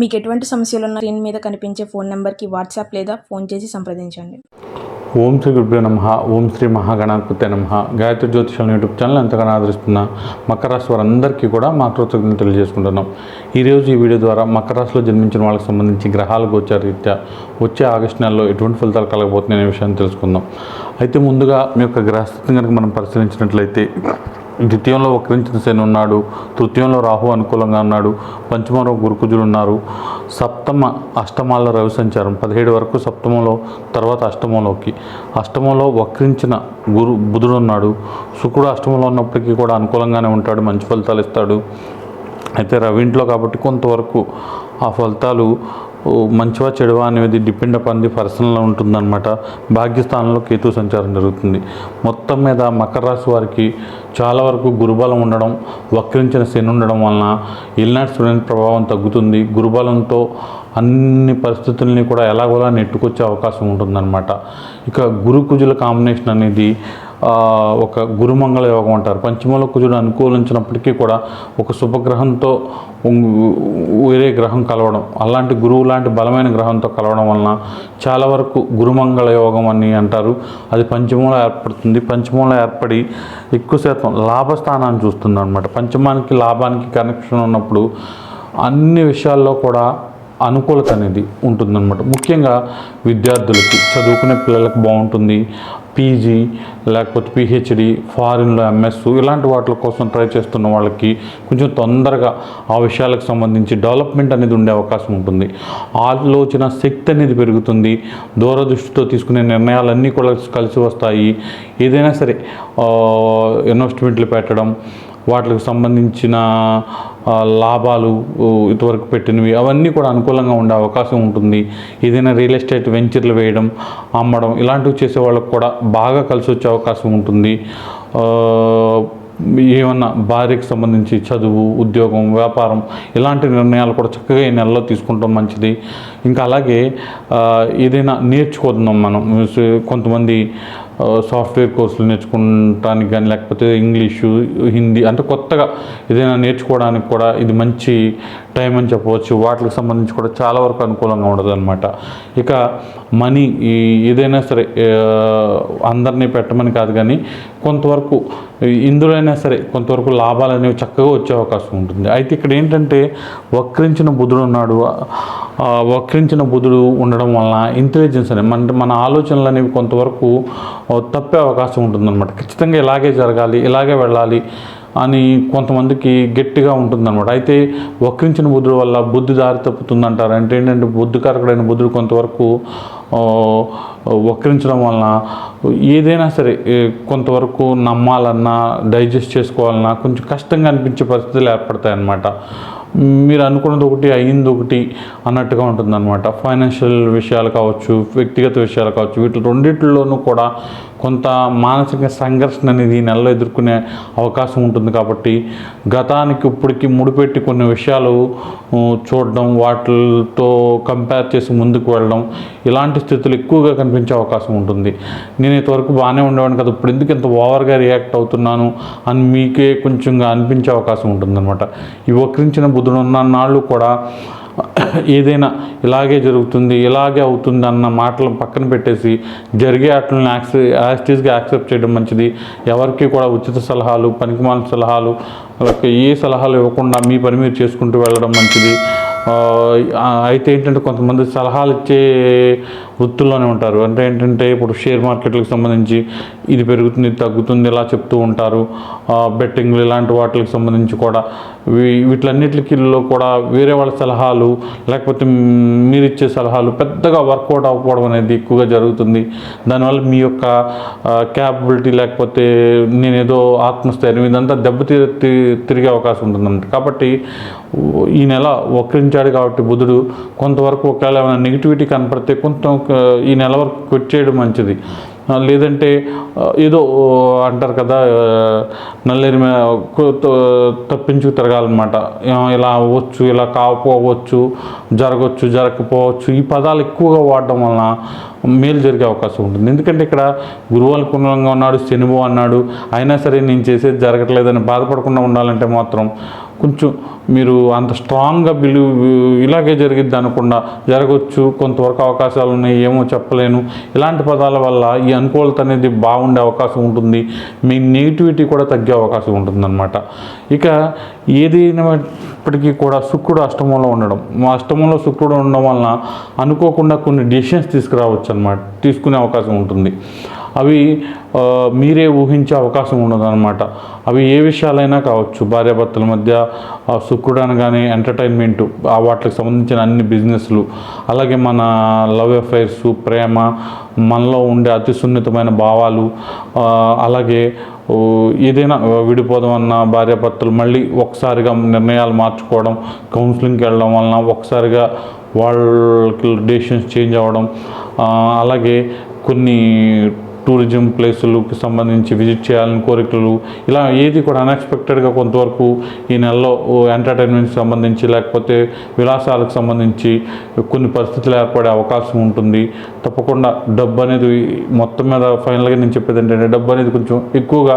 మీకు ఎటువంటి సమస్యలు ఉన్న స్క్రీన్ మీద కనిపించే ఫోన్ నెంబర్కి వాట్సాప్ లేదా ఫోన్ చేసి సంప్రదించండి. ఓం శ్రీ గురుభ్యో నమ ఓం శ్రీ మహాగణాధిపతే నమ. గాయత్రి జ్యోతిషాల యూట్యూబ్ ఛానల్ ఎంతగానో ఆదరిస్తున్న మకర రాశి వారందరికీ కూడా మా కృతజ్ఞతలు తెలియజేసుకుంటున్నాం. ఈరోజు ఈ వీడియో ద్వారా మకర రాశిలో జన్మించిన వాళ్ళకి సంబంధించి గ్రహాల గోచారీత్యా వచ్చే ఆగస్టు నెలలో ఎటువంటి ఫలితాలు కలగబోతున్నాయి అనే విషయాన్ని తెలుసుకుందాం. అయితే ముందుగా మీ యొక్క గ్రహస్థితిని కనుక మనం పరిశీలించినట్లయితే ద్వితీయంలో వక్రించిన శని ఉన్నాడు తృతీయంలో రాహు అనుకూలంగా ఉన్నాడు పంచమంలో గురుకుజులు ఉన్నారు. సప్తమ అష్టమాల్లో రవి సంచారం పదిహేడు వరకు సప్తమంలో తర్వాత అష్టమంలోకి. అష్టమంలో వక్రించిన గురు బుధుడు ఉన్నాడు. శుక్రుడు అష్టమంలో ఉన్నప్పటికీ కూడా అనుకూలంగానే ఉంటాడు మంచి ఫలితాలు ఇస్తాడు. అయితే రవి ఇంట్లో కాబట్టి కొంతవరకు ఆ ఫలితాలు మంచివా చెడువా అనేది డిపెండ్ అపాన్ ది పర్సనల్ ఉంటుందన్నమాట. భాగ్యస్థానంలో కేతు సంచారం జరుగుతుంది. మొత్తం మీద మకర రాశి వారికి చాలా వరకు గురుబలం ఉండడం వక్రించిన శని ఉండడం వలన ఇల్నాటి స్టూడెంట్ ప్రభావం తగ్గుతుంది. గురుబలంతో అన్ని పరిస్థితుల్ని కూడా ఎలాగోలా నెట్టుకొచ్చే అవకాశం ఉంటుందన్నమాట. ఇక గురు కుజుల కాంబినేషన్ అనేది ఒక గురుమంగళ యోగం అంటారు. పంచమల కుజుడు అనుకూలించినప్పటికీ కూడా ఒక శుభగ్రహంతో వేరే గ్రహం కలవడం అలాంటి గురువు లాంటి బలమైన గ్రహంతో కలవడం వలన చాలా వరకు గురుమంగళ యోగం అని అంటారు. అది పంచమంలో ఏర్పడుతుంది. పంచమంలో ఏర్పడి ఎక్కువ శాతం లాభస్థానాన్ని చూస్తుంది అనమాట పంచమానికి లాభానికి కనెక్షన్ ఉన్నప్పుడు అన్ని విషయాల్లో కూడా అనుకూలత అనేది ఉంటుందన్నమాట. ముఖ్యంగా విద్యార్థులకి చదువుకునే పిల్లలకు బాగుంటుంది. పీజీ లేకపోతే పిహెచ్డి ఫారిన్లో ఎంఎస్ ఇలాంటి వాటి కోసం ట్రై చేస్తున్న వాళ్ళకి కొంచెం తొందరగా ఆ విషయాలకు సంబంధించి డెవలప్మెంట్ అనేది ఉండే అవకాశం ఉంటుంది. ఆలోచన శక్తి అనేది పెరుగుతుంది. దూరదృష్టితో తీసుకునే నిర్ణయాలన్నీ కూడా కలిసి వస్తాయి. ఏదైనా సరే ఇన్వెస్ట్మెంట్లు పెట్టడం వాటికి సంబంధించిన లాభాలు ఇదివరకు పెట్టినవి అవన్నీ కూడా అనుకూలంగా ఉండే అవకాశం ఉంటుంది. ఏదైనా రియల్ ఎస్టేట్ వెంచర్లు వేయడం అమ్మడం ఇలాంటివి చేసే వాళ్ళకు కూడా బాగా కలిసి వచ్చే అవకాశం ఉంటుంది. ఏమన్నా భార్యకు సంబంధించి చదువు ఉద్యోగం వ్యాపారం ఇలాంటి నిర్ణయాలు కూడా చక్కగా ఈ నెలలో తీసుకుంటాం మంచిది. ఇంకా అలాగే ఏదైనా నేర్చుకుందాం మనం. కొంతమంది సాఫ్ట్వేర్ కోర్సులు నేర్చుకోవటానికి కానీ లేకపోతే ఇంగ్లీషు హిందీ అంటే కొత్తగా ఏదైనా నేర్చుకోవడానికి కూడా ఇది మంచి టైం అని చెప్పవచ్చు. వాటికి సంబంధించి కూడా చాలా వరకు అనుకూలంగా ఉండదు అనమాట ఇక మనీ ఈ ఏదైనా సరే అందరినీ పెట్టమని కాదు కానీ కొంతవరకు ఇందులో అయినా సరే కొంతవరకు లాభాలు అనేవి చక్కగా వచ్చే అవకాశం ఉంటుంది. అయితే ఇక్కడ ఏంటంటే వక్రించిన బుధుడు ఉన్నాడు. వక్రించిన బుధుడు ఉండడం వలన ఇంటెలిజెన్స్ అనేది మన మన ఆలోచనలు అనేవి కొంతవరకు తప్పే అవకాశం ఉంటుందన్నమాట. ఖచ్చితంగా ఇలాగే జరగాలి ఇలాగే వెళ్ళాలి అని కొంతమందికి గట్టిగా ఉంటుందన్నమాట. అయితే వక్రించిన బుద్ధుడు వల్ల బుద్ధి దారి తప్పుతుందంటారు? అంటే ఏంటంటే బుద్ధికారకుడైన బుద్ధుడు కొంతవరకు వక్రించడం వలన ఏదైనా సరే కొంతవరకు నమ్మాలన్నా డైజెస్ట్ చేసుకోవాలన్నా కొంచెం కష్టంగా అనిపించే పరిస్థితులు ఏర్పడతాయి అన్నమాట మీరు అనుకున్నది ఒకటి అయ్యింది ఒకటి అన్నట్టుగా ఉంటుందన్నమాట. ఫైనాన్షియల్ విషయాలు కావచ్చు వ్యక్తిగత విషయాలు కావచ్చు వీటి రెండిట్లోనూ కూడా కొంత మానసిక సంఘర్షణ అనేది ఈ నెలలో ఎదుర్కొనే అవకాశం ఉంటుంది కాబట్టి గతానికి ఇప్పటికి ముడిపెట్టి కొన్ని విషయాలు చూడడం వాటితో కంపేర్ చేసి ముందుకు వెళ్ళడం ఇలాంటి స్థితులు ఎక్కువగా కనిపించే అవకాశం ఉంటుంది. నేను ఇంతవరకు బాగానే ఉండేవాడిని కదా ఇప్పుడు ఎందుకు ఇంత ఓవర్గా రియాక్ట్ అవుతున్నాను అని మీకే కొంచెంగా అనిపించే అవకాశం ఉంటుందన్నమాట. ఈ వక్రించిన బుద్ధుడు ఉన్న నాళ్ళు కూడా ఏదైనా ఇలాగే జరుగుతుంది ఇలాగే అవుతుంది అన్న మాటలు పక్కన పెట్టేసి జరిగే వాటిని యాక్సె యాక్టివ్గా యాక్సెప్ట్ చేయడం మంచిది. ఎవరికి కూడా ఉచిత సలహాలు పనికిమాల సలహాలు ఏ సలహాలు ఇవ్వకుండా మీ పని మీరు చేసుకుంటూ వెళ్ళడం మంచిది. అయితే ఏంటంటే కొంతమంది సలహాలు ఇచ్చే వృత్తుల్లోనే ఉంటారు. అంటే ఏంటంటే ఇప్పుడు షేర్ మార్కెట్లకు సంబంధించి ఇది పెరుగుతుంది తగ్గుతుంది ఇలా చెప్తూ ఉంటారు. బెట్టింగ్లు ఇలాంటి వాటికి సంబంధించి కూడా. వీ- వీటిలన్నిటిలో కూడా వేరే వాళ్ళ సలహాలు లేకపోతే మీరు ఇచ్చే సలహాలు పెద్దగా వర్కౌట్ అవ్వకపోవడం అనేది ఎక్కువగా జరుగుతుంది. దానివల్ల మీ యొక్క క్యాపబిలిటీ లేకపోతే నేనేదో ఆత్మస్థైర్యం ఇదంతా దెబ్బతి తిరిగే అవకాశం ఉంటుందన్నమాట. కాబట్టి ఈ నెల వక్రించాడు కాబట్టి బుధుడు కొంతవరకు ఒకవేళ ఏమైనా నెగిటివిటీ కనపడితే కొంత ఈ నెల వరకు క్విట్ చేయడం మంచిది. లేదంటే ఏదో అంటారు కదా ఆ, మీద తప్పించుకు తిరగాలన్నమాట. ఇలా అవ్వచ్చు ఇలా కాకపోవచ్చు జరగవచ్చు జరగకపోవచ్చు ఈ పదాలు ఎక్కువగా వాడడం వలన మేలు జరిగే అవకాశం ఉంటుంది. ఎందుకంటే ఇక్కడ గురువు అనుకూలంగా ఉన్నాడు శనివు అన్నాడు అయినా సరే నేను చేసేది జరగట్లేదని బాధపడకుండా ఉండాలంటే మాత్రం కొంచెం మీరు అంత స్ట్రాంగ్గా బిలీవ్ ఇలాగే జరిగిద్ది అనకుండా జరగవచ్చు కొంతవరకు అవకాశాలు ఉన్నాయి ఏమో చెప్పలేను. ఇలాంటి పదాల వల్ల ఈ అనుకూలత అనేది బాగుండే అవకాశం ఉంటుంది. మీ నెగిటివిటీ కూడా తగ్గే అవకాశం ఉంటుందన్నమాట. ఇక ఏదైనప్పటికీ కూడా శుక్రుడు అష్టమంలో ఉండడం. మా అష్టమంలో శుక్రుడు ఉండడం వలన అనుకోకుండా కొన్ని డెసిషన్స్ తీసుకురావచ్చు అనమాట తీసుకునే అవకాశం ఉంటుంది. అవి మీరే ఊహించే అవకాశం ఉండదన్నమాట. అవి ఏ విషయాలైనా కావచ్చు. భార్యాభర్తల మధ్య ఆ, శుక్రుడు అనగానే ఎంటర్టైన్మెంట్ వాటికి సంబంధించిన అన్ని బిజినెస్లు అలాగే మన లవ్ అఫైర్స్ ప్రేమ మనలో ఉండే అతి సున్నితమైన భావాలు అలాగే ఏదైనా విడిపోదామన్న భార్యాభర్తలు మళ్ళీ ఒకసారిగా నిర్ణయాలు మార్చుకోవడం కౌన్సిలింగ్కి వెళ్ళడం వలన ఒకసారిగా వాళ్ళకి డెసిషన్స్ చేంజ్ అవ్వడం అలాగే కొన్ని టూరిజం ప్లేసులకు సంబంధించి విజిట్ చేయాలని కోరికలు ఇలా ఏది కూడా అన్ఎక్స్పెక్టెడ్గా కొంతవరకు ఈ నెలలో ఎంటర్టైన్మెంట్కి సంబంధించి లేకపోతే విలాసాలకు సంబంధించి కొన్ని పరిస్థితులు ఏర్పడే అవకాశం ఉంటుంది. తప్పకుండా డబ్బు అనేది మొత్తం మీద ఫైనల్గా నేను చెప్పేది ఏంటంటే డబ్బు అనేది కొంచెం ఎక్కువగా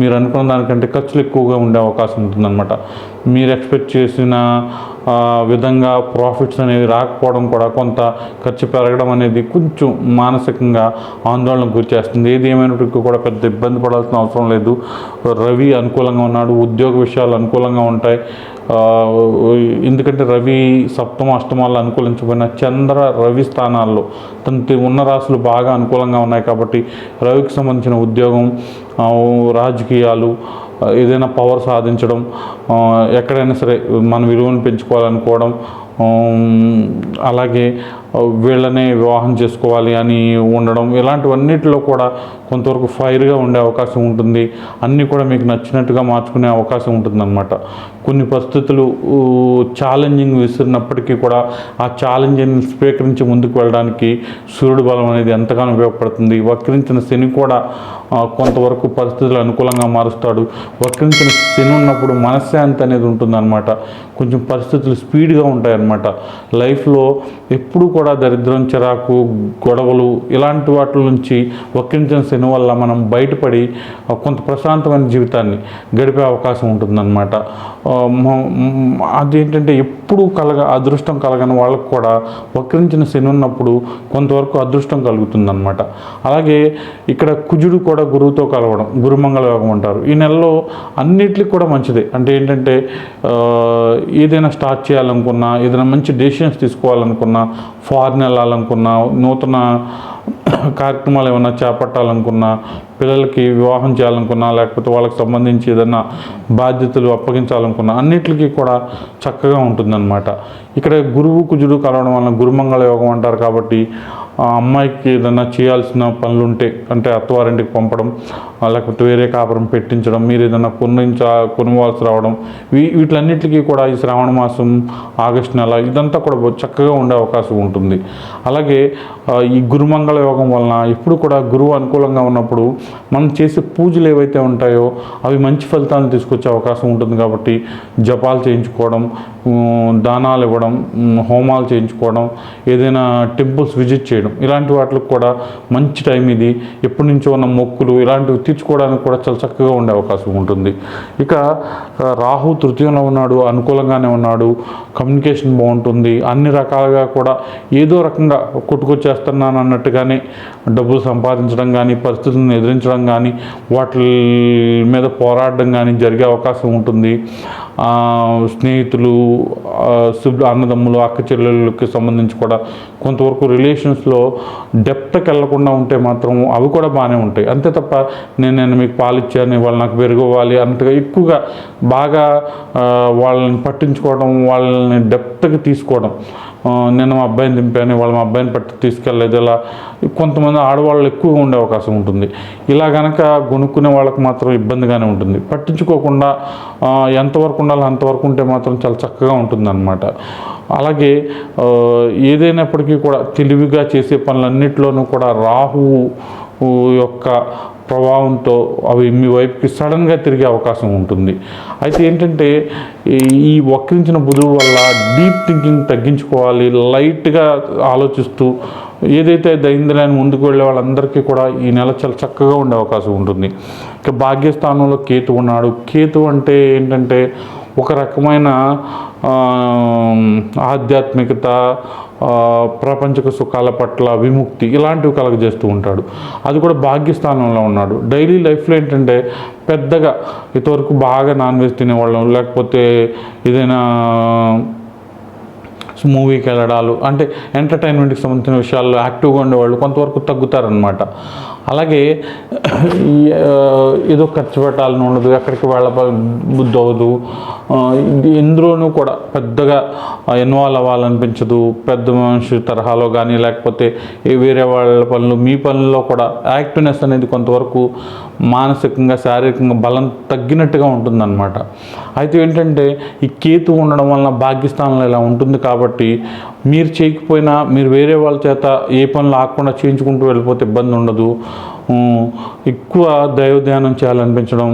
మీరు అనుకున్న దానికంటే ఖర్చులు ఎక్కువగా ఉండే అవకాశం ఉంటుందన్నమాట. మీరు ఎక్స్పెక్ట్ చేసిన విధంగా ప్రాఫిట్స్ అనేవి రాకపోవడం కూడా కొంత ఖర్చు పెరగడం అనేది కొంచెం మానసికంగా ఆందోళనకు గురిచేస్తుంది ఏది ఏమైనప్పటికీ కూడా పెద్ద ఇబ్బంది పడాల్సిన అవసరం లేదు. రవి అనుకూలంగా ఉన్నాడు ఉద్యోగ విషయాలు అనుకూలంగా ఉంటాయి. ఎందుకంటే రవి సప్తమ అష్టమాలు అనుకూలించబడిన చంద్ర రవి స్థానాల్లో తన ఉన్న రాశులు బాగా అనుకూలంగా ఉన్నాయి కాబట్టి రవికి సంబంధించిన ఉద్యోగం రాజకీయాలు ఏదైనా పవర్ సాధించడం ఎక్కడైనా సరే మన విలువను పెంచుకోవాలనుకోవడం అలాగే వీళ్ళనే వివాహం చేసుకోవాలి అని ఉండడం ఇలాంటివన్నిటిలో కూడా కొంతవరకు ఫైర్గా ఉండే అవకాశం ఉంటుంది. అన్నీ కూడా మీకు నచ్చినట్టుగా మార్చుకునే అవకాశం ఉంటుందన్నమాట. కొన్ని పరిస్థితులు ఛాలెంజింగ్ విసిరినప్పటికీ కూడా ఆ ఛాలెంజింగ్ని స్వీకరించి ముందుకు వెళ్ళడానికి సూర్యుడు బలం అనేది ఎంతగానో ఉపయోగపడుతుంది. వక్రించిన శని కూడా కొంతవరకు పరిస్థితులు అనుకూలంగా మారుస్తాడు. వక్రించిన శని ఉన్నప్పుడు మనశ్శాంతి అనేది ఉంటుందన్నమాట. కొంచెం పరిస్థితులు స్పీడ్గా ఉంటాయన్నమాట. లైఫ్లో ఎప్పుడూ కూడా దరిద్రం చిరాకు గొడవలు ఇలాంటి వాటి నుంచి వక్రించిన శని వల్ల మనం బయటపడి కొంత ప్రశాంతమైన జీవితాన్ని గడిపే అవకాశం ఉంటుందన్నమాట. అదేంటంటే ఎప్పుడూ కలగ అదృష్టం కలగని వాళ్ళకు కూడా వక్రించిన శని ఉన్నప్పుడు కొంతవరకు అదృష్టం కలుగుతుందన్నమాట. అలాగే ఇక్కడ కుజుడు కూడా గురువుతో కలవడం గురుమంగళ యోగం అంటారు. ఈ నెలలో అన్నిటికి కూడా మంచిదే. అంటే ఏంటంటే ఏదైనా స్టార్ట్ చేయాలనుకున్నా ఏదైనా మంచి డెసిషన్స్ తీసుకోవాలనుకున్నా ఫారెన్ వెళ్ళాలనుకున్నా నూతన కార్యక్రమాలు ఏమైనా చేపట్టాలనుకున్నా పిల్లలకి వివాహం చేయాలనుకున్నా లేకపోతే వాళ్ళకి సంబంధించి ఏదైనా బాధ్యతలు అప్పగించాలనుకున్నా అన్నిటికీ కూడా చక్కగా ఉంటుందన్నమాట. ఇక్కడ గురువు కుజుడు కలవడం వలన గురుమంగళ యోగం అంటారు కాబట్టి ఆ అమ్మాయికి ఏదైనా చేయాల్సిన పనులుంటే అంటే అత్తవారింటికి పంపడం లేకపోతే వేరే కాపురం పెట్టించడం మీరు ఏదైనా కొనించా కొనువాల్సి రావడం వీ వీటిలన్నిటికీ కూడా ఈ శ్రావణ మాసం ఆగస్టు నెల ఇదంతా కూడా చక్కగా ఉండే అవకాశం ఉంటుంది. అలాగే ఈ గురుమంగళ యోగం వలన ఇప్పుడు కూడా గురువు అనుకూలంగా ఉన్నప్పుడు మనం చేసే పూజలు ఏవైతే ఉంటాయో అవి మంచి ఫలితాలను తీసుకొచ్చే అవకాశం ఉంటుంది కాబట్టి జపాలు చేయించుకోవడం దానాలు ఇవ్వడం హోమాలు చేయించుకోవడం ఏదైనా టెంపుల్స్ విజిట్ చేయడం ఇలాంటి వాటికి కూడా మంచి టైం ఇది. ఎప్పటి నుంచో ఉన్న మొక్కులు ఇలాంటివి తీర్చుకోవడానికి కూడా చాలా చక్కగా ఉండే అవకాశం ఉంటుంది. ఇక రాహు తృతీయంలో ఉన్నాడు అనుకూలంగానే ఉన్నాడు కమ్యూనికేషన్ బాగుంటుంది అన్ని రకాలుగా కూడా ఏదో రకంగా కొట్టుకొచ్చేస్తున్నాను అన్నట్టుగా అన్నట్టుగానే డబ్బులు సంపాదించడం కానీ పరిస్థితులను ఎదిరించడం కానీ వాటి మీద పోరాడడం కానీ జరిగే అవకాశం ఉంటుంది. స్నేహితులు ఆ, అన్నదమ్ములు అక్క చెల్లెళ్ళకి సంబంధించి కూడా కొంతవరకు రిలేషన్స్లో డెప్త్కి వెళ్ళకుండా ఉంటే మాత్రం అవి కూడా బాగానే ఉంటాయి. అంతే తప్ప నేను నేను మీకు పాలిచ్చాను వాళ్ళు నాకు పెరుగవ్వాలి అన్నట్టుగా ఎక్కువగా బాగా వాళ్ళని పట్టించుకోవడం వాళ్ళని డెప్త్కి తీసుకోవడం నేను మా అబ్బాయిని దింపాను వాళ్ళు మా అబ్బాయిని పట్టి తీసుకెళ్ళలేదు. ఇలా కొంతమంది ఆడవాళ్ళు ఎక్కువగా ఉండే అవకాశం ఉంటుంది. ఇలా గనక కొనుక్కునే వాళ్ళకి మాత్రం ఇబ్బందిగానే ఉంటుంది. పట్టించుకోకుండా ఎంతవరకు ఉండాలో అంతవరకు ఉంటే మాత్రం చాలా చక్కగా ఉంటుందన్నమాట. అలాగే ఏదైనప్పటికీ కూడా తెలివిగా చేసే పనులన్నిటిలోనూ కూడా రాహువు యొక్క ప్రభావంతో అవి మీ వైపుకి సడన్గా తిరిగే అవకాశం ఉంటుంది. అయితే ఏంటంటే ఈ- ఈ వక్రించిన బుధువు వల్ల డీప్ థింకింగ్ తగ్గించుకోవాలి లైట్గా ఆలోచిస్తూ ఏదైతే దైంద్రాన్ని అని ముందుకు వెళ్ళే వాళ్ళందరికీ కూడా ఈ నెల చాలా చక్కగా ఉండే అవకాశం ఉంటుంది. ఇక భాగ్యస్థానంలో కేతు ఉన్నాడు. కేతు అంటే ఏంటంటే ఒక రకమైన ఆధ్యాత్మికత ప్రపంచక సుఖాల పట్ల విముక్తి ఇలాంటివి కలగజేస్తూ ఉంటాడు. అది కూడా భాగ్యస్థానంలో ఉన్నాడు. డైలీ లైఫ్లో ఏంటంటే పెద్దగా ఇంతవరకు బాగా నాన్ వెజ్ తినేవాళ్ళం. లేకపోతే ఏదైనా మూవీకి వెళ్ళడాలు అంటే ఎంటర్టైన్మెంట్కి సంబంధించిన విషయాల్లో యాక్టివ్గా ఉండేవాళ్ళు కొంతవరకు తగ్గుతారనమాట అలాగే ఏదో ఖర్చు పెట్టాలని ఉండదు ఎక్కడికి వెళ్ళ బుద్ధి అవ్వదు ఇందులోనూ కూడా పెద్దగా ఇన్వాల్వ్ అవ్వాలనిపించదు. పెద్ద మనిషి తరహాలో కానీ లేకపోతే వేరే వాళ్ళ పనులు మీ పనుల్లో కూడా యాక్టివ్నెస్ అనేది కొంతవరకు మానసికంగా శారీరకంగా బలం తగ్గినట్టుగా ఉంటుందన్నమాట. అయితే ఏంటంటే ఈ కేతు ఉండడం వలన భాగ్యస్థానంలో ఇలా ఉంటుంది కాబట్టి మీరు చేయకపోయినా మీరు వేరే వాళ్ళ చేత ఏ పనులు ఆకుండా చేయించుకుంటూ వెళ్ళిపోతే ఇబ్బంది ఉండదు. ఎక్కువ దైవ ధ్యానం చేయాలనిపించడం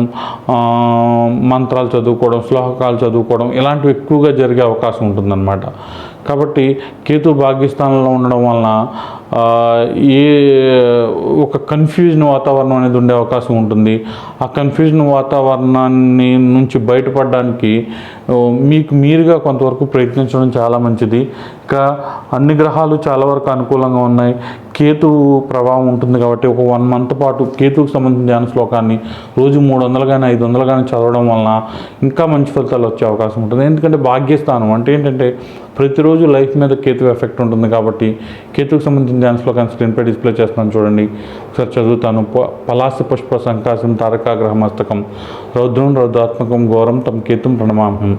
మంత్రాలు చదువుకోవడం శ్లోకాలు చదువుకోవడం ఇలాంటివి ఎక్కువగా జరిగే అవకాశం ఉంటుందన్నమాట. కాబట్టి కేతు భాగ్యస్థానంలో ఉండడం వలన ఏ ఒక కన్ఫ్యూజన్ వాతావరణం అనేది ఉండే అవకాశం ఉంటుంది. ఆ కన్ఫ్యూజన్ వాతావరణాన్ని నుంచి బయటపడడానికి మీకు మీరుగా కొంతవరకు ప్రయత్నించడం చాలా మంచిది. ఇంకా అన్ని గ్రహాలు చాలా వరకు అనుకూలంగా ఉన్నాయి. కేతు ప్రభావం ఉంటుంది కాబట్టి ఒక వన్ మంత్ పాటు కేతుకు సంబంధించిన ధ్యాన శ్లోకాన్ని రోజు మూడు వందలు కానీ ఐదు వందలు కానీ చదవడం వలన ఇంకా మంచి ఫలితాలు వచ్చే అవకాశం ఉంటుంది. ఎందుకంటే భాగ్యస్థానం అంటే ఏంటంటే ప్రతిరోజు లైఫ్ మీద కేతు ఎఫెక్ట్ ఉంటుంది కాబట్టి కేతుకు సంబంధించిన ధ్యాన శ్లోకాన్ని స్క్రీన్పై డిస్ప్లే చేస్తాను చూడండి. ఒకసారి చదువుతాను. ప- పుష్ప సంకాశం తారకాగ్రహ మస్తకం రౌద్రం రౌద్రాత్మకం ఘోరం తమ కేతుం ప్రణమాహం